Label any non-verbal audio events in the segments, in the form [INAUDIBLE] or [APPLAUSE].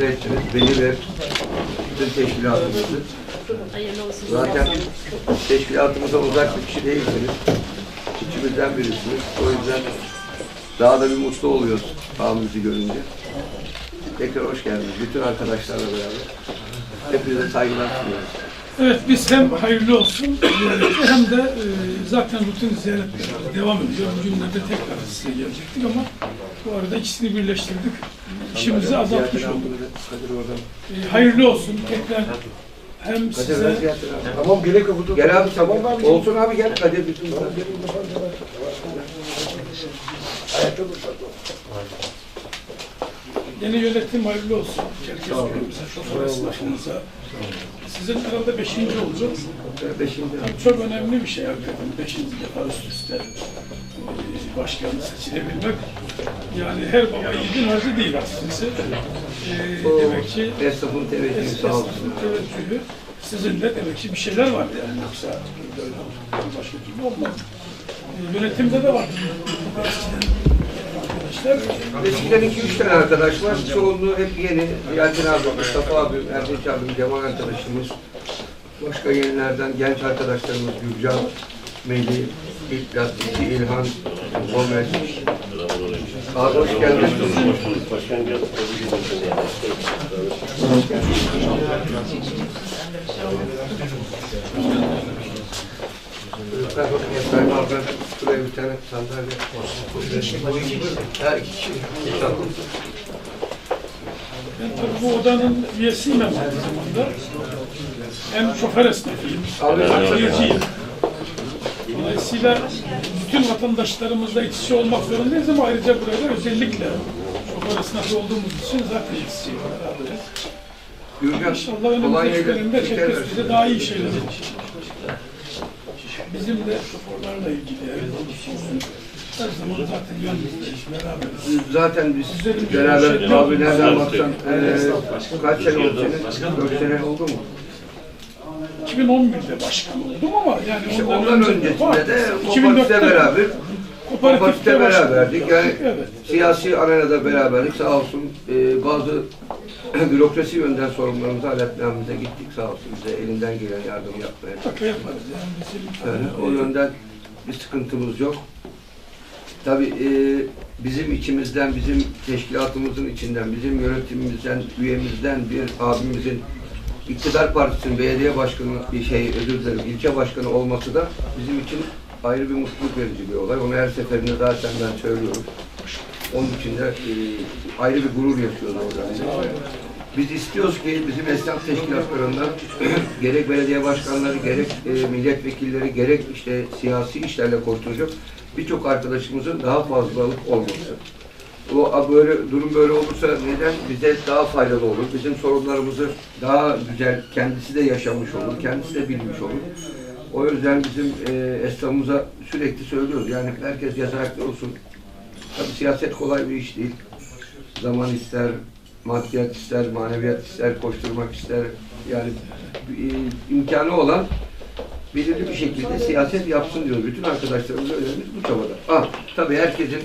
mutlu ettiniz. Beni ve bütün teşkilatımızı. Zaten teşkilatımıza uzak bir kişi değilsiniz. İçimizden birisiniz. O yüzden daha da bir mutlu oluyoruz abimizi görünce. Tekrar hoş geldiniz. Bütün arkadaşlarla beraber. Hepinize saygılar sunuyoruz. Evet biz hem hayırlı olsun hem de e, zaten rutin ziyaretlerimiz devam ediyor. Bugünlerde tekrar size gelecektik ama bu arada ikisini birleştirdik. İşimizi azaltmış olduk. abi, Kadir oradan. E, hayırlı olsun tekrar hem size. Tamam gerek yok. Gel abi tamam abi. Olsun abi gel. Kadir bütün Ayakta dur. yeni yönetim hayırlı olsun. Herkes bize, şoför esnafımıza. Sizin herhalde beşinci olacak. Beşinci. Tabii çok önemli bir şey hakikaten. Beşinci defa üst üste e, başkan seçilebilmek. Yani her baba yiğidin harcı değil aslında. E, demek ki Esnafın teveccühü sağ olsun. teveccühü sizin de demek ki bir şeyler var yani yoksa böyle başka türlü olmaz. E, yönetimde de var. Arkadaşlar Eskiden iki üç tane arkadaş var. Çoğunluğu hep yeni. Yeltin abi, Mustafa abi, Erdinç abim, Cemal arkadaşımız. Başka yenilerden genç arkadaşlarımız Gürcan, Melih, İlklat, İlhan, Gomez. Abi hoş geldiniz. Başkan geldi. Çocuklar bakın Efraim abi şuraya bir tane sandalye. Ha iki kişi. Tamam. ben bu odanın üyesiyim aynı zamanda. Hem şoför esnafıyım, Abi taksiciyim. Dolayısıyla bütün vatandaşlarımızla iç içe olmak zorundayız ama ayrıca burada özellikle şoför esnafı olduğumuz için zaten iç içe beraberiz. Gürcan, İnşallah önümüzdeki dönemde versin. bize daha iyi şeyler yapacak. Bizim de şoförlerle ilgili evet, her zaman zaten yanımızdayız, beraberiz. Zaten biz beraber abi nereden baksan eee kaç sene oldu senin? Dört sene oldu mu? 2011'de başkan oldum ama yani İşte ondan, ondan önce öncesinde de 2004'te Kooperatif'te beraber Kooperatif'te beraberdik. Yani Evet. siyasi arenada beraberdik. Sağ olsun eee, bazı [CLEARS THROAT] bürokrasi yönden sorunlarımızı halletmemize gittik sağ olsun. Bize elinden gelen yardım yapmaya. Mutlaka yaparız yani o yönden bir sıkıntımız yok. Tabii eee, bizim içimizden, bizim teşkilatımızın içinden, bizim yönetimimizden, üyemizden bir abimizin iktidar partisinin belediye başkanı, bir şey özür dilerim, ilçe başkanı olması da bizim için ayrı bir mutluluk verici bir olay. Onu her seferinde zaten ben söylüyorum. Onun için de eee, ayrı bir gurur yaşıyoruz orada. Biz istiyoruz ki bizim esnaf teşkilatlarından gerek belediye başkanları, gerek e, milletvekilleri, gerek işte siyasi işlerle koşturacak birçok arkadaşımızın daha fazlalık olması. O böyle durum böyle olursa neden bize daha faydalı olur? Bizim sorunlarımızı daha güzel kendisi de yaşamış olur, kendisi de bilmiş olur. O yüzden bizim e, esnafımıza sürekli söylüyoruz. Yani herkes cesaretli olsun. Tabii siyaset kolay bir iş değil. Zaman ister, maddiyat ister, maneviyat ister, koşturmak ister. Yani e, imkanı olan belirli bir şekilde siyaset yapsın diyoruz. Bütün arkadaşlarımız önerimiz bu çabada. Ah, tabii herkesin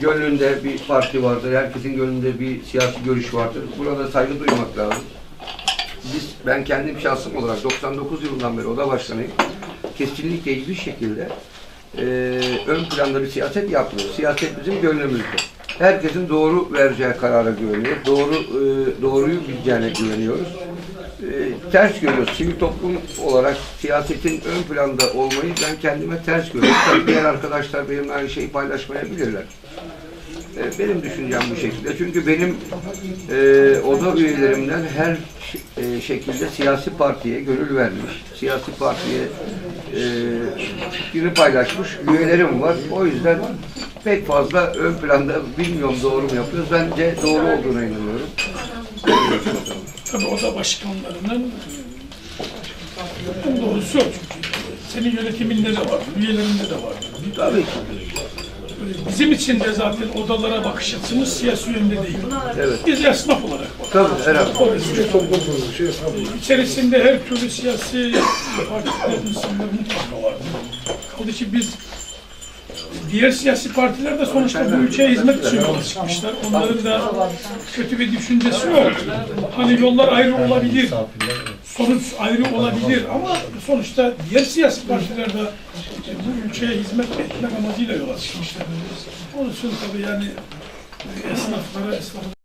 gönlünde bir parti vardır, herkesin gönlünde bir siyasi görüş vardır. Burada saygı duymak lazım. Biz, ben kendim şahsım olarak 99 yılından beri oda başkanıyım. Kesinlikle hiçbir şekilde e, ön planda bir siyaset yapmıyoruz. Siyaset bizim gönlümüzde. Herkesin doğru vereceği karara güveniyor. Doğru e, doğruyu bileceğine güveniyoruz. E, ters görüyoruz. Sivil toplum olarak siyasetin ön planda olmayı ben kendime ters görüyorum. Tabii diğer arkadaşlar benimle aynı şeyi paylaşmayabilirler. E, Benim düşüncem bu şekilde. Çünkü benim e, oda üyelerimden her e, şekilde siyasi partiye gönül vermiş, siyasi partiye e, fikrini paylaşmış üyelerim var. O yüzden pek fazla ön planda bilmiyorum doğru mu yapıyoruz. Bence doğru olduğuna inanıyorum. Tabii oda başkanlarının en doğrusu o çünkü. Senin yönetiminde de var, üyelerinde de var. Tabii ki. Bizim için de zaten odalara bakış açımız siyasi yönde değil. Evet. Biz esnaf olarak bakıyoruz. Tabii herhalde. O yüzden Şey. İçerisinde her türlü siyasi partilerin insanları mutlaka var. Kaldı ki biz diğer siyasi partiler de sonuçta bu ülkeye hizmet için yola çıkmışlar. Onların da kötü bir düşüncesi yok. Hani yollar ayrı olabilir, sonuç ayrı olabilir ama sonuçta diğer siyasi partiler de bu ülkeye hizmet etmek amacıyla yola çıkmışlar. Onun için tabii yani esnaflara, esnaflara